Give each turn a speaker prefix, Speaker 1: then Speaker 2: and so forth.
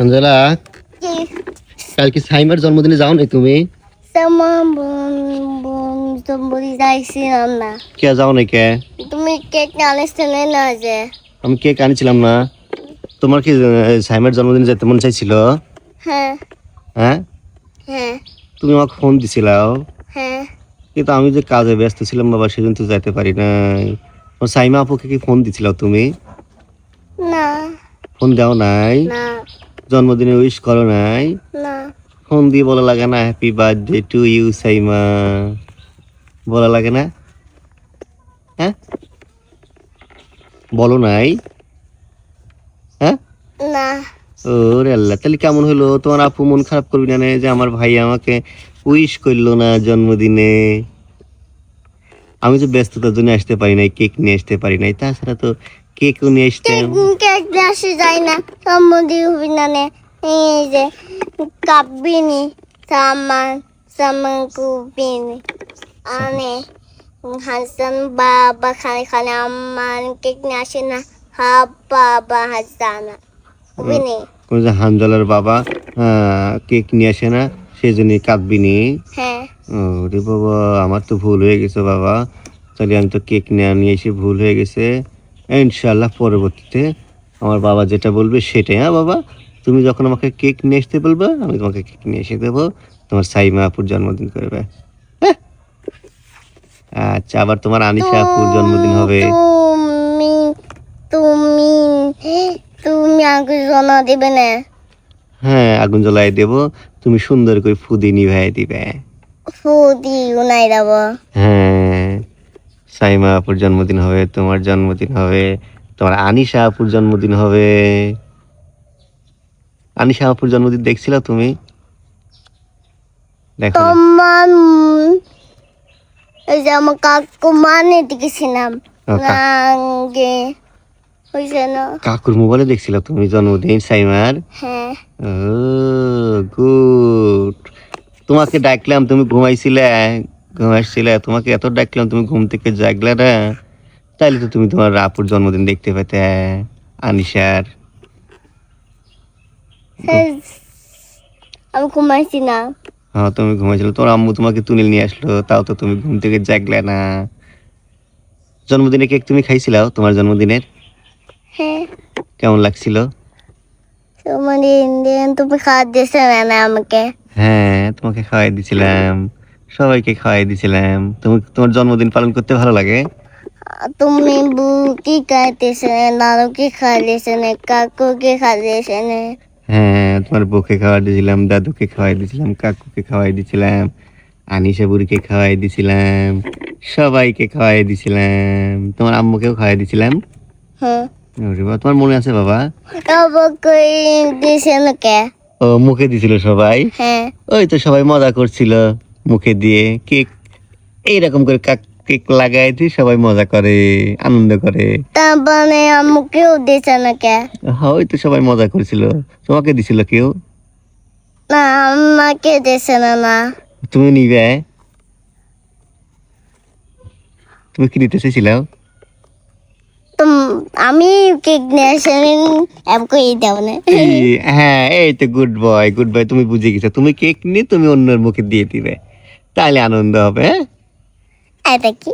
Speaker 1: আঞ্জেলা
Speaker 2: কি
Speaker 1: কালকে সাইমার জন্মদিনে যাও নাই তুমি? কে যাও নাই কে?
Speaker 2: তুমি কেক আনিছিলে না যে?
Speaker 1: আমি কেক আনিছিলাম না। তোমার কি সাইমার জন্মদিনে যেতে মন চাইছিল?
Speaker 2: হ্যাঁ।
Speaker 1: হ্যাঁ?
Speaker 2: হ্যাঁ।
Speaker 1: তুমি আমাকে ফোন দিছিলাও?
Speaker 2: হ্যাঁ।
Speaker 1: কিন্তু আমি যে কাজে ব্যস্ত ছিলাম বাবা সেদিন তো যাইতে পারি নাই। সাইমা আপুকে কি ফোন দিছিলাও তুমি?
Speaker 2: না।
Speaker 1: ফোন দাও নাই?
Speaker 2: না।
Speaker 1: জন্মদিনে উইশ করো নাই?
Speaker 2: না।
Speaker 1: ফোন দিয়ে বলা লাগে না happy birthday to you Saima. বলা লাগে না? হ্যাঁ? বলো নাই? হ্যাঁ? ওরে আল্লাহ তাহলে কেমন হলো? তোমার আপু মন খারাপ করবি না যে আমার ভাই আমাকে উইশ করল না জন্মদিনে? আমি তো ব্যস্ততার জন্য আসতে পারি নাই কেক নিয়ে আসতে পারি নাই। তাছাড়া তো কেকও নিয়ে আসতাম
Speaker 2: কেক আসে যায় না। এই যে কাবিনি সামান সামান কুবিনি আনে হাসান বাবা খানে খানে আমার কেক নিয়ে আসে না। হা বাবা হাসানা। কুবিনি
Speaker 1: হানজলার বাবা কেক নিয়ে আসে না সেই জন্য কাঁদবি নি
Speaker 2: হ্যাঁ
Speaker 1: ওরে বাবা আমার তো ভুল হয়ে গেছে বাবা। তাহলে আমি তো কেক নেওয়া নিয়ে এসে ভুল হয়ে গেছে। ইনশাল্লাহ পরবর্তীতে আমার বাবা যেটা বলবে সেটাই। হ্যাঁ বাবা? তুমি যখন আমাকে কেক নিয়ে আসতে বলবে আমি তোমাকে কেক নিয়ে এসে দেবো। তোমার সাইমা আপুর জন্মদিন করবে। হ্যাঁ? আচ্ছা আবার তোমার আনিশা আপুর জন্মদিন হবে।
Speaker 2: তুমি তুমি তুমি আগে জমা দিবে না?
Speaker 1: হ্যাঁ আগুন জ্বলাই দেবো। তুমি সুন্দর করে ফুদি নিভাই দিবে।
Speaker 2: ফুদি উনাই দেব।
Speaker 1: হ্যাঁ। সাইমা আপুর জন্মদিন হবে তোমার জন্মদিন হবে তোমার আনিশা আপুর জন্মদিন হবে। আনিশা আপুর জন্মদিন দেখছিল তুমি? দেখো
Speaker 2: যে আমার কাকু মানে দেখেছিলাম।
Speaker 1: কাকুর মোবাইলে দেখছিল তুমি জন্মদিন সাইমার?
Speaker 2: হ্যাঁ।
Speaker 1: Oh good. তোমাকে ডাকলাম তুমি ঘুমাইছিলে। ঘুমাইছিলে তোমাকে এত ডাকলাম তুমি ঘুম থেকে জাগলে না। তাইলে তো তুমি তোমার আপুর জন্মদিন দেখতে পেতে আনিশার।
Speaker 2: আমি ঘুমাইছি না।
Speaker 1: হ্যাঁ তুমি ঘুমাইছিলে আম্মু তোমাকে তুলে নিয়ে আসলো তাও তো তুমি ঘুম থেকে জাগলে না। জন্মদিনে কেক তুমি খাইছিলাও তোমার জন্মদিনের?
Speaker 2: হ্যাঁ।
Speaker 1: কেমন লাগছিল?
Speaker 2: তোমার ইন্ডিয়ান তুমি খাওয়া দিয়েছে না আমাকে?
Speaker 1: হ্যাঁ তোমাকে খাওয়াই দিছিলাম। সবাইকে খাওয়াই দিছিলাম। তুমি তোমার জন্মদিন পালন করতে ভালো লাগে?
Speaker 2: তুমি বুকি খাইতেছে দাদুকে খাইতেছে না কাকুকে খাইতেছে
Speaker 1: হ্যাঁ তোমার বুকে খাওয়াই দিয়েছিলাম দাদুকে খাওয়াই দিয়েছিলাম কাকুকে খাওয়াই দিয়েছিলাম আনিসা বুড়িকে খাওয়াই দিয়েছিলাম সবাইকে খাওয়াই দিয়েছিলাম তোমার আম্মুকেও খাওয়াই দিয়েছিলাম
Speaker 2: হ্যাঁ।
Speaker 1: তোমার মনে আছে বাবা? ও মুখে দিছিল সবাই?
Speaker 2: হ্যাঁ।
Speaker 1: ওই তো সবাই মজা করছিল। মুখে দিয়ে কেক এইরকম করে কাক কেক লাগাই দিয়ে সবাই মজা করে আনন্দ করে।
Speaker 2: তারপরে আমাকেও দিয়েছে না কে?
Speaker 1: হ্যাঁ তো সবাই মজা করেছিল। তোমাকে দিছিল কেউ?
Speaker 2: না আমাকে দিয়েছে না না।
Speaker 1: তুমি নিবে? তুমি কি নিতে চাইছিলাও
Speaker 2: আমি কেক নিয়ে আসে আমাকে দেব না।
Speaker 1: হ্যাঁ এই তো গুড বয় গুড বয় তুমি বুঝে গেছো। তুমি কেক নিয়ে তুমি অন্যের মুখে দিয়ে দিবে। তাহলে আনন্দ হবে হ্যাঁ?
Speaker 2: কি